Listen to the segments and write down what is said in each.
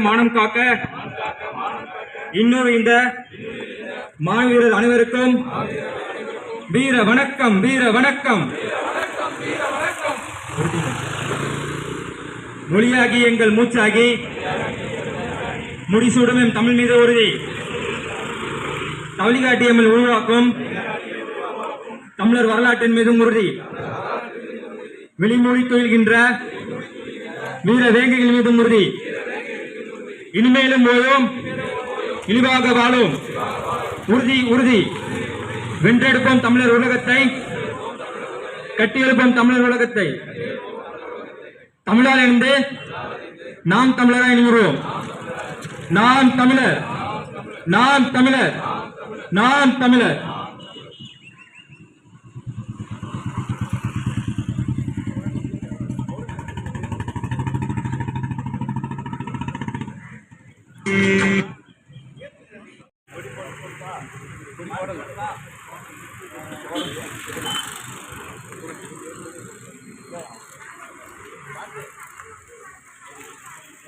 மானம் காக்க இன்னொரு இந்த மாவீரர் அனைவருக்கும் வீர வணக்கம் வீர வணக்கம். மொழியாகி எங்கள் மூச்சாகி. முடிசூடும் எம் தமிழ் மீது உறுதி. தவளிகாட்டியம்மல் உருவாக்கும். தமிழர் வரலாற்றின் மீதும் உறுதி. வெளிமொழி தொழில்கின்ற வீர வேங்கைகள் மீதும் உறுதி. இனிமேலும் போயும் இழிவாக வாழும். உறுதி உறுதி. வென்றெடுப்போம் தமிழர் உலகத்தை. கட்டியெழுப்போம் தமிழர் உலகத்தை. தமிழால் என்று நாம் தமிழராய் நிறுவோம் நாம் தமிழர். நாம் தமிழர். நாம் தமிழர்.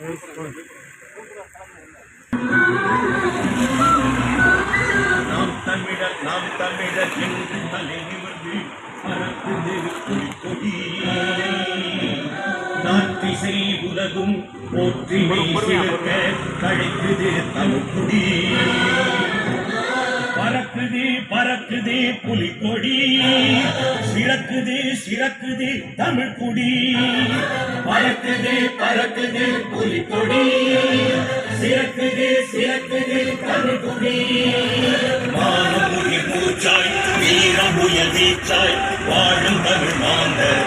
நாம் தமிழர் நாம் தமிழர் என்று தலை பறக்குது புலிக்கொடி நாட்டிசை உலகும் போற்றி சிறக்க கழைக்குது தமிழ்குடி பறக்குது பறக்குது புலிக்கொடி. சிறக்குது சிறக்குது தமிழ் குடி பறக்குது பறக்குது புலிக்கொடி. சிறக்குது சிறக்குது தமிழ் குடி மானமுயர் மூச்சாய் வீரமுயல் வீச்சாய் வாழும் தமிழ் மாந்தர்.